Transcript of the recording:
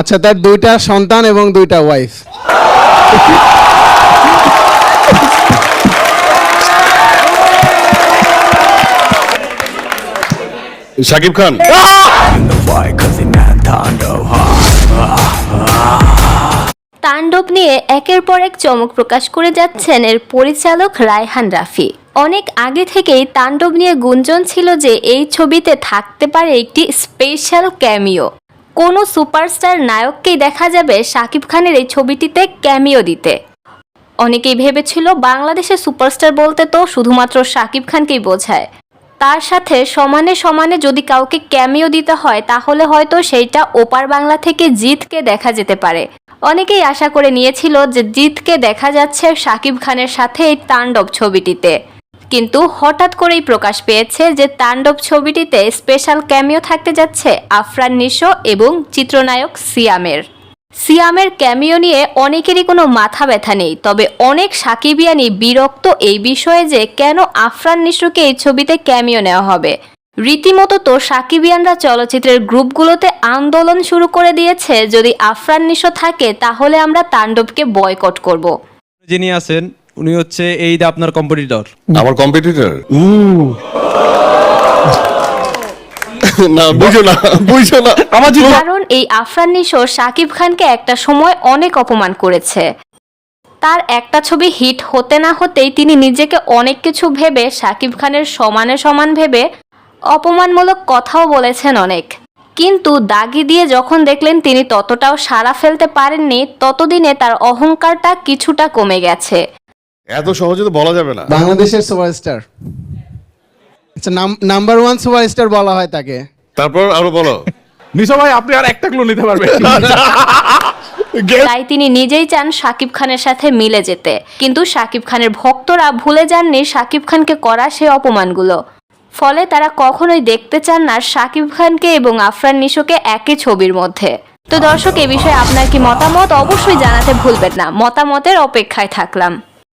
আচ্ছা তার দুইটা সন্তান এবং দুইটা ওয়াইফ শাকিব খান। তাণ্ডব নিয়ে একের পর এক চমক প্রকাশ করে যাচ্ছেন এর পরিচালক রায়হান রাফি। অনেক আগে থেকেই তাণ্ডব নিয়ে গুঞ্জন ছিল যে এই ছবিতে থাকতে পারে একটি স্পেশাল ক্যামিও কোনো সুপারস্টার নায়ককেই দেখা যাবে শাকিব খানের এই ছবিটিতে ক্যামিও দিতে। অনেকেই ভেবেছিল বাংলাদেশের সুপারস্টার বলতে তো শুধুমাত্র শাকিব খানকেই বোঝায়। তার সাথে সমানে সমানে যদি কাউকে ক্যামিও দিতে হয়, তাহলে হয়তো সেইটা ওপার বাংলা থেকে জিতকে দেখা যেতে পারে। অনেকেই আশা করে নিয়েছিল যে জিতকে দেখা যাচ্ছে শাকিব খানের সাথে এই তাণ্ডব ছবিটিতে। কিন্তু হঠাৎ করেই প্রকাশ পেয়েছে যে তাণ্ডব ছবিটিতে স্পেশাল ক্যামিও থাকতে যাচ্ছে আফরান নিশো এবং চিত্রনায়ক সিয়ামের সিয়ামের ক্যামিও নিয়ে অনেকেরই কোনো মাথা ব্যথা নেই, তবে অনেক সাকিবিয়ানি বিরক্ত এই বিষয়ে যে কেন আফরান নিশোকে এই ছবিতে ক্যামিও নেওয়া হবে রীতিমতো তো সাকিবিয়ানরা চলচ্চিত্রের গ্রুপগুলোতে আন্দোলন শুরু করে দিয়েছে, যদি আফরান নিশো থাকে তাহলে আমরা তাণ্ডবকে বয়কট করব। যিনি আছেন উনি হচ্ছে এই যে আপনার কম্পিটিটর আমার কম্পিটিটর না বুঝো না বুঝো না। আমার কারণ এই আফরান নিশো শাকিব খানকে একটা সময় অনেক অপমান করেছে। তার একটা ছবি হিট হতে না হতেই তিনি নিজেকে অনেক কিছু ভেবে শাকিব খানের সমানে সমান ভেবে অপমানমূলক কথাও বলেছেন অনেক। কিন্তু দাগি দিয়ে যখন দেখলেন তিনি ততটাও সাড়া ফেলতে পারেননি ততদিনে তার অহংকারটা কিছুটা কমে গেছে। এত সহজে তো বলা যাবে না। বাংলাদেশের সুপারস্টার। আচ্ছা নাম্বার ওয়ান সুপারস্টার বলা হয় তাকে। তারপর আরও বলো। নিশা ভাই আপনি আর একটা ক্লু নিতে পারবেন। তাই তিনি নিজেই চান শাকিব খানের সাথে মিলে যেতে। কিন্তু শাকিব খানের ভক্তরা ভুলে যাননি শাকিব খানকে করা সে অপমানগুলো। ফলে তারা কখনোই দেখতে চান না শাকিব খানকে এবং আফরান নিশোকে একই ছবির মধ্যে। তো দর্শক এ বিষয়ে আপনার কি মতামত? অবশ্যই জানাতে ভুলবেন না। মতামতের অপেক্ষায় থাকলাম।